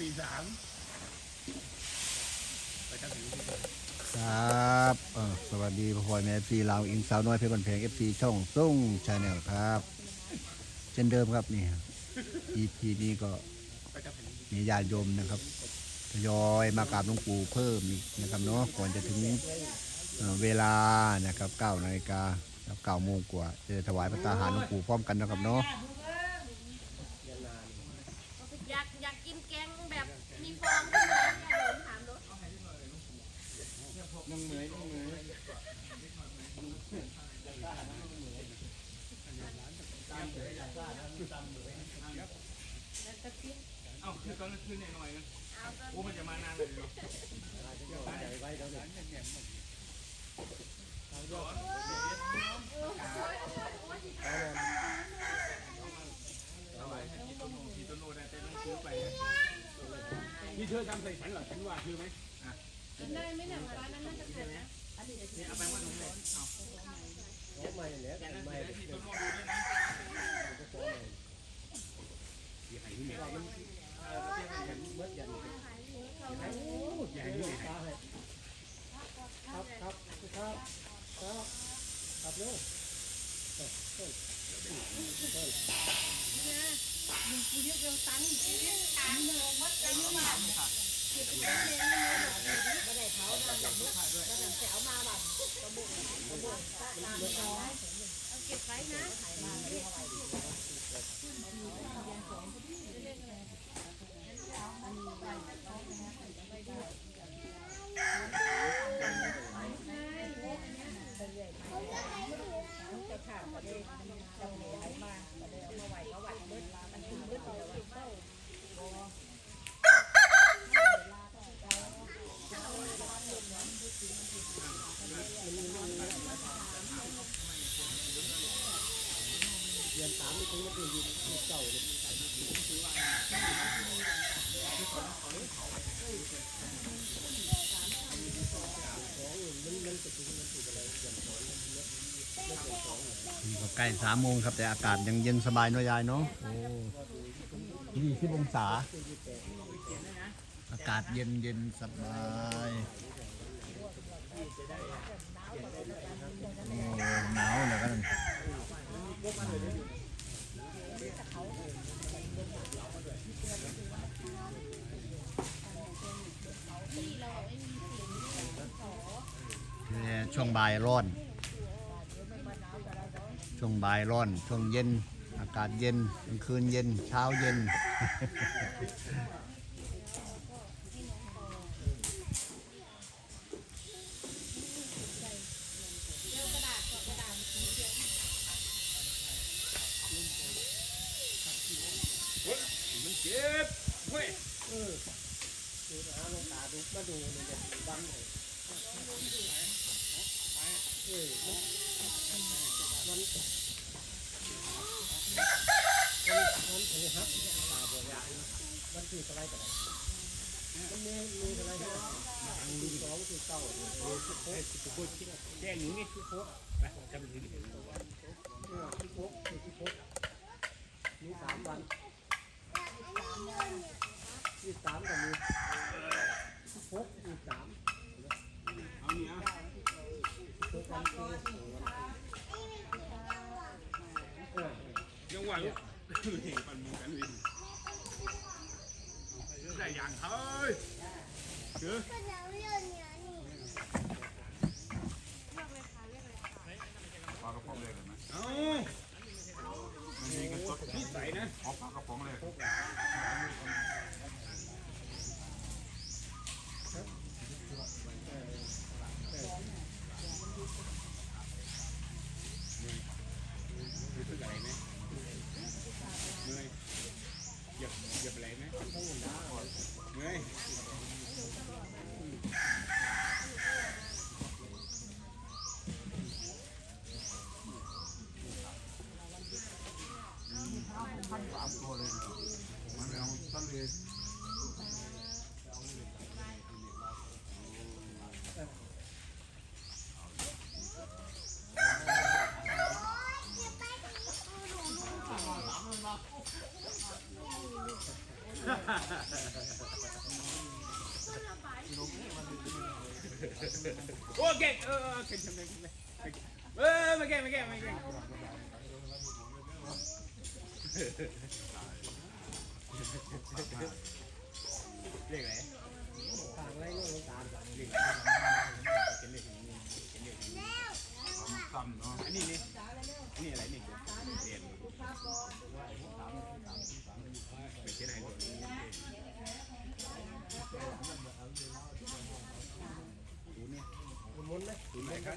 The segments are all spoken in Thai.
สี่สามไปทางถึงครับเออสวัสดีพ่อพ่อแม่ซีลาวอินสาวน้อยเพชรบันเพงเอฟซีช่องส่งชาแนลครับ เช่นเดิมครับนี่ EP นี้ก็มีญาติโยมนะครับทยอยมากราบหลวงปู่เพิ่มอีกนะครับเนาะก่อนจะถึงเอ่อเวลานะครับ9นาฬิกาครับ9โมงกว่าจะถวายพระตาหารหลวงปู่พร้อมกันนะครับเนาะ อยากอยากกินแกงแบบ มีฟองด้วยไหมอย่าโดนถามรถน้องเหมยน้องเหมยเอ้าคือตอนนั้นคือหน่อยๆนะโอ้มันจะมานานเลยเนาะเอาไว้ให้กินต้นโนกินต้นโนได้แต่ต้องซื้อไป นี่เธอทำใส่ฉันเหรอฉันว่าคือไหมกินได้ไหมเนี่ยร้านนั้นน่าจะเผ็ดนะ นี่เอาไปว่าหนูเลยเอาแกนั้นได้ที่ต้นโนดูด้วยนะ อย่าให้ที่เหม็น เออเทียบกันอย่าง อย่าให้ที่เหม็น ครับครับครับครับครับลูก เก็บไว้นะ เดือนสามนี่ถึงมันจะอยู่ที่เก่าเลยมันมันจะถึงมันถึงอะไรอย่างสอง นี่ก็ใกล้สามโมงครับ แต่อากาศยังเย็นสบายเนาะยายเนาะโอ้ยี่สิบองศา อากาศเย็นเย็นสบายโอ้หนาวเลยกันเนี่ย ช่วงบ่ายร้อน ช่วงบ่ายร้อน ช่วงเย็น อากาศเย็นกลางคืนเย็น เช้าเย็น ย็บเว้ยดูหาลงตาดูมาดูเนี่ยดังเลยเออมันมันมันมันถึงฮับตาบอดมันคืออะไรกันมันมีมีอะไรกันมีสองคือเก้ามีสิบหกทุกคนคิดว่าแจ้งหนูนี่คือโพสไปจำถึงเออสิบหกมีสิบหกมีสามวันยี่สามก็มีสิบหกมีสาม เอานี่เอา สิบหกวันคือเออ ยังไหวอยู่เห็นปันมือกันวินใส่ อย่างเฮ้ยเด้อปลากระป๋องเลยเห็นไหมเอ้ามันมีเงินสดนี่ใส่นะเอาปลากระป๋องเลย โอ้เก่งเออเก่งทำไมทำไมเออมาเก่งมาเก่งมาเก่ง เรียกไรต่างไรก็ตามต่างเลขเป็นเลขของนี่เป็นเลขของนี่ต่ำเนาะอันนี้นี่นี่อะไรนี่เรียนไปเช่นไหนก่อนดูเนี่ยมุนเลยดูไหนครับ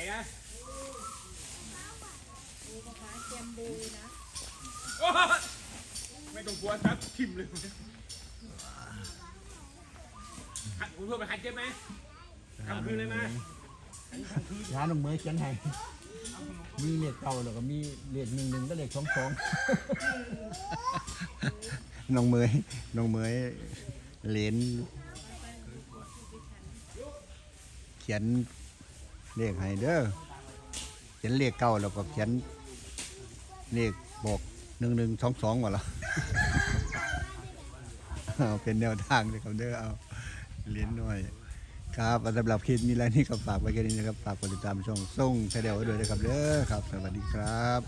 นี่ใส่นะดูปะคะแจมบูนะโอ๊ยไม่ต้องกลัวครับทิมเลยหัดคุณเพื่อไปหัดเจ็บไหมทำคืนเลยไหมร้านน้องเมย์เขียนให้มีเลขเก่าแล้วก็มีเลขหนึ่งหนึ่งก็เลขสองสองน้องเมยน้องเมยเหรนเขียน เลขให้เด้อเขียนเลขเก้าแล้วก็เขียนเลขบอกหนึ่งหนึ่งสองสองว่าละเอาเป็นแนวทางเลยครับเด้อเอาเหรียนหน่อย ครับสำหรับคลิปมีอะไรนี่ก็ฝากไว้แค่นี้นะครับฝากกดติดตามช่องส่งแชร์เดลไว้ด้วยนะครับเด้อครับ สวัสดีครับ